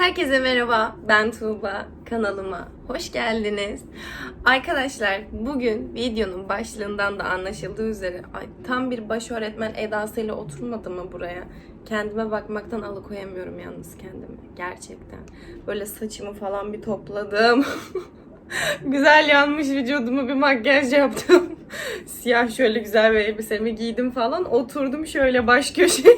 Herkese merhaba, ben Tuğba. Kanalıma hoş geldiniz. Arkadaşlar bugün videonun başlığından da anlaşıldığı üzere ay, tam bir baş öğretmen edasıyla oturmadım mı buraya? Kendime bakmaktan alıkoyamıyorum yalnız kendimi. Gerçekten. Böyle saçımı falan bir topladım. güzel yanmış vücudumu bir makyaj yaptım. Siyah şöyle güzel bir elbisemi giydim falan. Oturdum şöyle baş köşeye.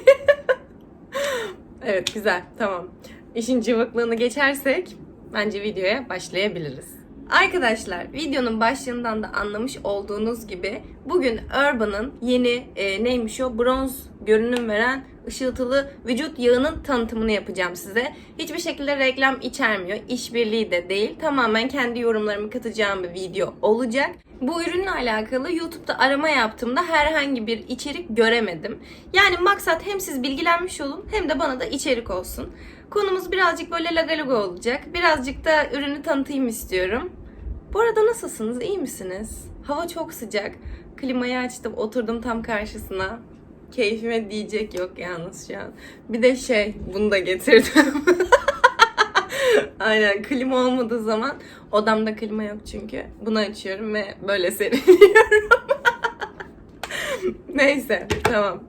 evet güzel tamam. İşin cıvıklığını geçersek bence videoya başlayabiliriz. Arkadaşlar videonun başlığından da anlamış olduğunuz gibi bugün Urban'ın yeni e, neymiş o bronz görünüm veren ışıltılı vücut yağının tanıtımını yapacağım size. Hiçbir şekilde reklam içermiyor. işbirliği de değil. Tamamen kendi yorumlarımı katacağım bir video olacak. Bu ürünle alakalı YouTube'da arama yaptığımda herhangi bir içerik göremedim. Yani maksat hem siz bilgilenmiş olun hem de bana da içerik olsun. Konumuz birazcık böyle lagaluga olacak. Birazcık da ürünü tanıtayım istiyorum. Bu arada nasılsınız? İyi misiniz? Hava çok sıcak. Klimayı açtım, oturdum tam karşısına. Keyfime diyecek yok yalnız şu an. Bir de şey, bunu da getirdim. Aynen, klima olmadığı zaman odamda klima yok çünkü. Bunu açıyorum ve böyle seriliyorum. Neyse, tamam.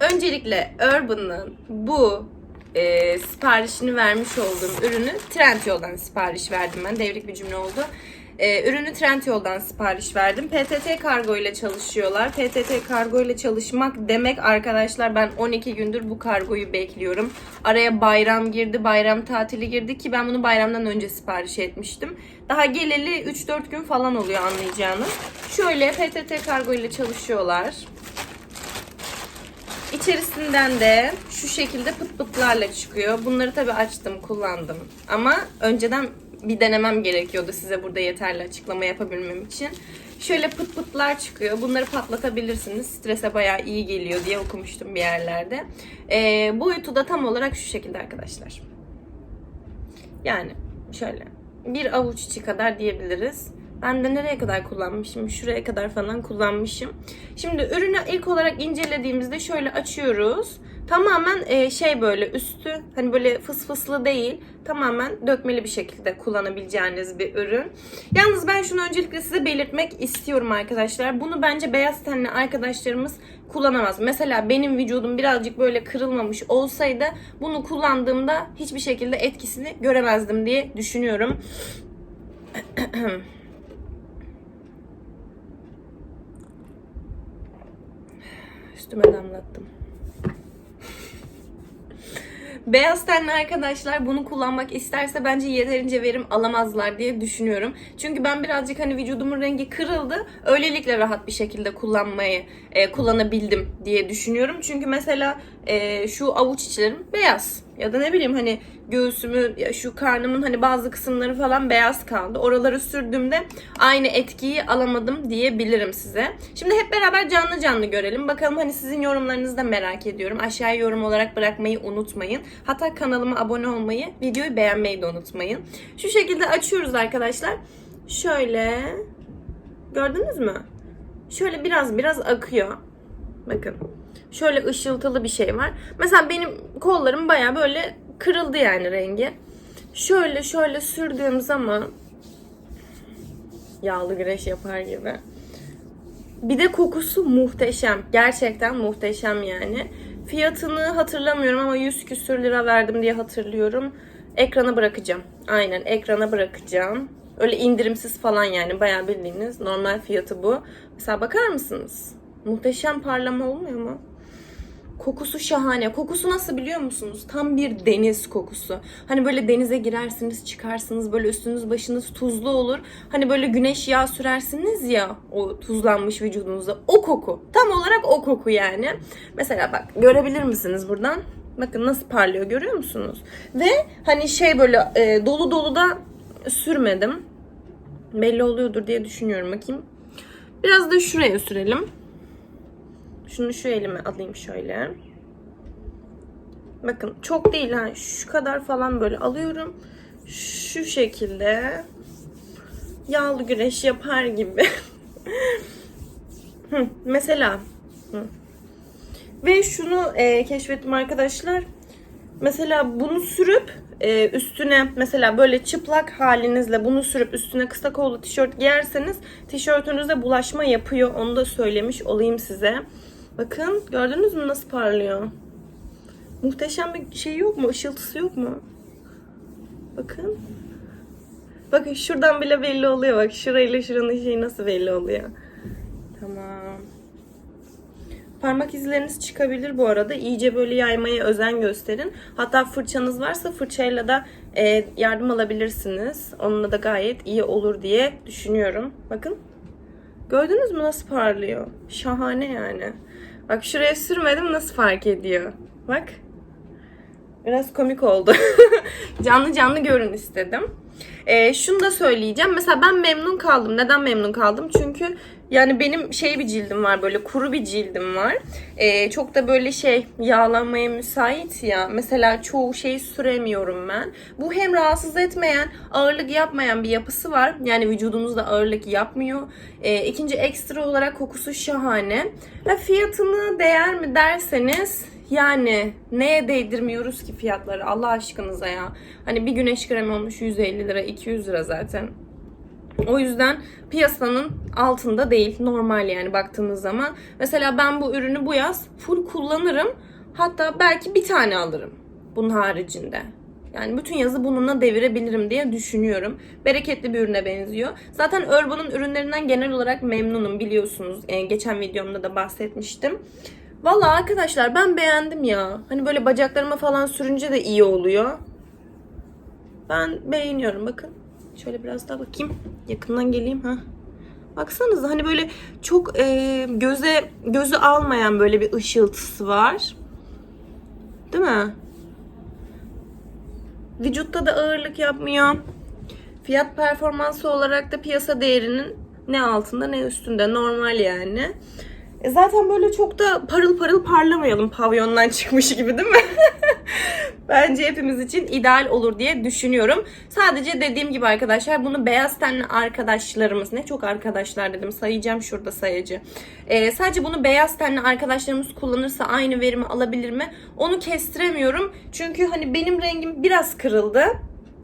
Öncelikle Urban'ın bu e, siparişini vermiş olduğum ürünü Trendyol'dan sipariş verdim ben. Devrik bir cümle oldu. E, ürünü Trendyol'dan sipariş verdim. PTT kargo ile çalışıyorlar. PTT kargo ile çalışmak demek arkadaşlar ben 12 gündür bu kargoyu bekliyorum. Araya bayram girdi, bayram tatili girdi ki ben bunu bayramdan önce sipariş etmiştim. Daha geleli 3-4 gün falan oluyor anlayacağınız. Şöyle PTT kargo ile çalışıyorlar. İçerisinden de şu şekilde pıt pıtlarla çıkıyor. Bunları tabii açtım, kullandım. Ama önceden bir denemem gerekiyordu size burada yeterli açıklama yapabilmem için. Şöyle pıt pıtlar çıkıyor. Bunları patlatabilirsiniz. Strese bayağı iyi geliyor diye okumuştum bir yerlerde. Ee, boyutu da tam olarak şu şekilde arkadaşlar. Yani şöyle bir avuç içi kadar diyebiliriz. Ben de nereye kadar kullanmışım? Şuraya kadar falan kullanmışım. Şimdi ürünü ilk olarak incelediğimizde şöyle açıyoruz. Tamamen e, şey böyle üstü hani böyle fıs fıslı değil. Tamamen dökmeli bir şekilde kullanabileceğiniz bir ürün. Yalnız ben şunu öncelikle size belirtmek istiyorum arkadaşlar. Bunu bence beyaz tenli arkadaşlarımız kullanamaz. Mesela benim vücudum birazcık böyle kırılmamış olsaydı bunu kullandığımda hiçbir şekilde etkisini göremezdim diye düşünüyorum. Üstüme damlattım. Beyaz tenli arkadaşlar bunu kullanmak isterse bence yeterince verim alamazlar diye düşünüyorum. Çünkü ben birazcık hani vücudumun rengi kırıldı. Öylelikle rahat bir şekilde kullanmayı e, kullanabildim diye düşünüyorum. Çünkü mesela e, şu avuç içlerim beyaz. Ya da ne bileyim hani göğsümü, ya şu karnımın hani bazı kısımları falan beyaz kaldı. Oraları sürdüğümde aynı etkiyi alamadım diyebilirim size. Şimdi hep beraber canlı canlı görelim. Bakalım hani sizin yorumlarınızı da merak ediyorum. Aşağıya yorum olarak bırakmayı unutmayın. Hatta kanalıma abone olmayı, videoyu beğenmeyi de unutmayın. Şu şekilde açıyoruz arkadaşlar. Şöyle gördünüz mü? Şöyle biraz biraz akıyor. Bakın. Şöyle ışıltılı bir şey var. Mesela benim kollarım baya böyle kırıldı yani rengi. Şöyle şöyle sürdüğüm zaman yağlı güreş yapar gibi. Bir de kokusu muhteşem. Gerçekten muhteşem yani. Fiyatını hatırlamıyorum ama 100 küsür lira verdim diye hatırlıyorum. Ekrana bırakacağım. Aynen ekrana bırakacağım. Öyle indirimsiz falan yani bayağı bildiğiniz normal fiyatı bu. Mesela bakar mısınız? Muhteşem parlama olmuyor mu? Kokusu şahane. Kokusu nasıl biliyor musunuz? Tam bir deniz kokusu. Hani böyle denize girersiniz, çıkarsınız, böyle üstünüz başınız tuzlu olur. Hani böyle güneş yağı sürersiniz ya o tuzlanmış vücudunuza. O koku. Tam olarak o koku yani. Mesela bak görebilir misiniz buradan? Bakın nasıl parlıyor görüyor musunuz? Ve hani şey böyle e, dolu dolu da sürmedim. Belli oluyordur diye düşünüyorum bakayım. Biraz da şuraya sürelim. Şunu şu elime alayım şöyle. Bakın çok değil ha. Şu kadar falan böyle alıyorum. Şu şekilde yağlı güreş yapar gibi. Mesela ve şunu e, keşfettim arkadaşlar. Mesela bunu sürüp e, üstüne mesela böyle çıplak halinizle bunu sürüp üstüne kısa kollu tişört giyerseniz tişörtünüze bulaşma yapıyor. Onu da söylemiş olayım size. Bakın gördünüz mü nasıl parlıyor? Muhteşem bir şey yok mu? Işıltısı yok mu? Bakın. Bakın şuradan bile belli oluyor bak. Şurayla şuranın şeyi nasıl belli oluyor. Tamam. Parmak izleriniz çıkabilir bu arada. İyice böyle yaymaya özen gösterin. Hatta fırçanız varsa fırçayla da e, yardım alabilirsiniz. Onunla da gayet iyi olur diye düşünüyorum. Bakın. Gördünüz mü nasıl parlıyor? Şahane yani. Bak şuraya sürmedim nasıl fark ediyor. Bak. Biraz komik oldu. canlı canlı görün istedim. Ee, şunu da söyleyeceğim. Mesela ben memnun kaldım. Neden memnun kaldım? Çünkü yani benim şey bir cildim var böyle kuru bir cildim var. Ee, çok da böyle şey yağlanmaya müsait ya. Mesela çoğu şeyi süremiyorum ben. Bu hem rahatsız etmeyen, ağırlık yapmayan bir yapısı var. Yani vücudunuzda ağırlık yapmıyor. Ee, ikinci ekstra olarak kokusu şahane. Ve fiyatını değer mi derseniz yani neye değdirmiyoruz ki fiyatları Allah aşkınıza ya. Hani bir güneş kremi olmuş 150 lira 200 lira zaten. O yüzden piyasanın altında değil. Normal yani baktığınız zaman. Mesela ben bu ürünü bu yaz full kullanırım. Hatta belki bir tane alırım. Bunun haricinde. Yani bütün yazı bununla devirebilirim diye düşünüyorum. Bereketli bir ürüne benziyor. Zaten Urban'ın ürünlerinden genel olarak memnunum biliyorsunuz. Ee, geçen videomda da bahsetmiştim. Valla arkadaşlar ben beğendim ya. Hani böyle bacaklarıma falan sürünce de iyi oluyor. Ben beğeniyorum bakın. Şöyle biraz daha bakayım. Yakından geleyim ha. Baksanıza hani böyle çok e, göze gözü almayan böyle bir ışıltısı var. Değil mi? Vücutta da ağırlık yapmıyor. Fiyat performansı olarak da piyasa değerinin ne altında ne üstünde. Normal yani. E zaten böyle çok da parıl parıl parlamayalım pavyondan çıkmış gibi değil mi? Bence hepimiz için ideal olur diye düşünüyorum. Sadece dediğim gibi arkadaşlar bunu beyaz tenli arkadaşlarımız ne çok arkadaşlar dedim sayacağım şurada sayacı. E, sadece bunu beyaz tenli arkadaşlarımız kullanırsa aynı verimi alabilir mi? Onu kestiremiyorum. Çünkü hani benim rengim biraz kırıldı.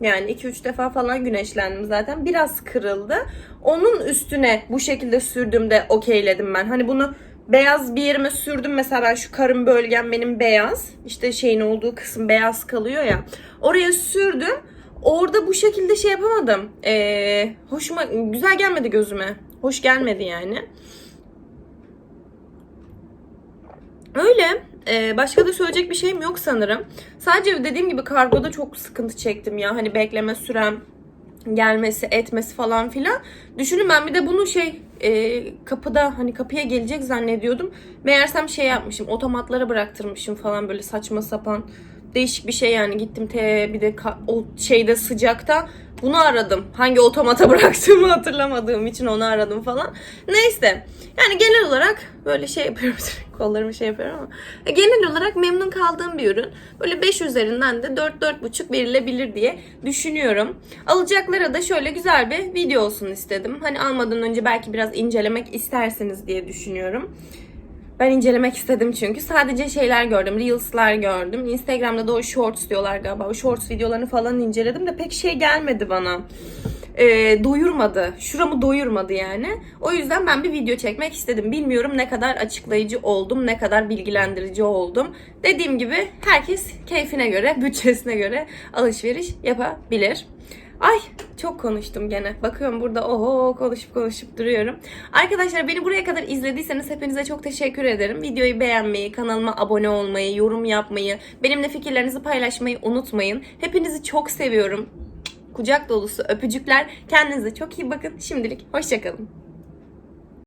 Yani 2-3 defa falan güneşlendim zaten. Biraz kırıldı. Onun üstüne bu şekilde sürdüğümde okeyledim ben. Hani bunu beyaz bir yerime sürdüm. Mesela ben şu karın bölgem benim beyaz. İşte şeyin olduğu kısım beyaz kalıyor ya. Oraya sürdüm. Orada bu şekilde şey yapamadım. Ee, hoşuma güzel gelmedi gözüme. Hoş gelmedi yani. Öyle. Ee, başka da söyleyecek bir şeyim yok sanırım. Sadece dediğim gibi kargoda çok sıkıntı çektim ya. Hani bekleme sürem gelmesi, etmesi falan filan. Düşünün ben bir de bunu şey e, kapıda hani kapıya gelecek zannediyordum. Meğersem şey yapmışım, otomatlara bıraktırmışım falan böyle saçma sapan değişik bir şey yani gittim te bir de o şeyde sıcakta bunu aradım. Hangi otomata bıraktığımı hatırlamadığım için onu aradım falan. Neyse. Yani genel olarak böyle şey yapıyorum. Kollarımı şey yapıyorum ama. e, Genel olarak memnun kaldığım bir ürün. Böyle 5 üzerinden de 4-4,5 verilebilir diye düşünüyorum. Alacaklara da şöyle güzel bir video olsun istedim. Hani almadan önce belki biraz incelemek isterseniz diye düşünüyorum. Ben incelemek istedim çünkü. Sadece şeyler gördüm. Reels'lar gördüm. Instagram'da da o shorts diyorlar galiba. O shorts videolarını falan inceledim de pek şey gelmedi bana. Ee, doyurmadı. Şuramı doyurmadı yani. O yüzden ben bir video çekmek istedim. Bilmiyorum ne kadar açıklayıcı oldum, ne kadar bilgilendirici oldum. Dediğim gibi herkes keyfine göre, bütçesine göre alışveriş yapabilir. Ay çok konuştum gene. Bakıyorum burada oho konuşup konuşup duruyorum. Arkadaşlar beni buraya kadar izlediyseniz hepinize çok teşekkür ederim. Videoyu beğenmeyi, kanalıma abone olmayı, yorum yapmayı, benimle fikirlerinizi paylaşmayı unutmayın. Hepinizi çok seviyorum. Kucak dolusu öpücükler. Kendinize çok iyi bakın. Şimdilik hoşçakalın.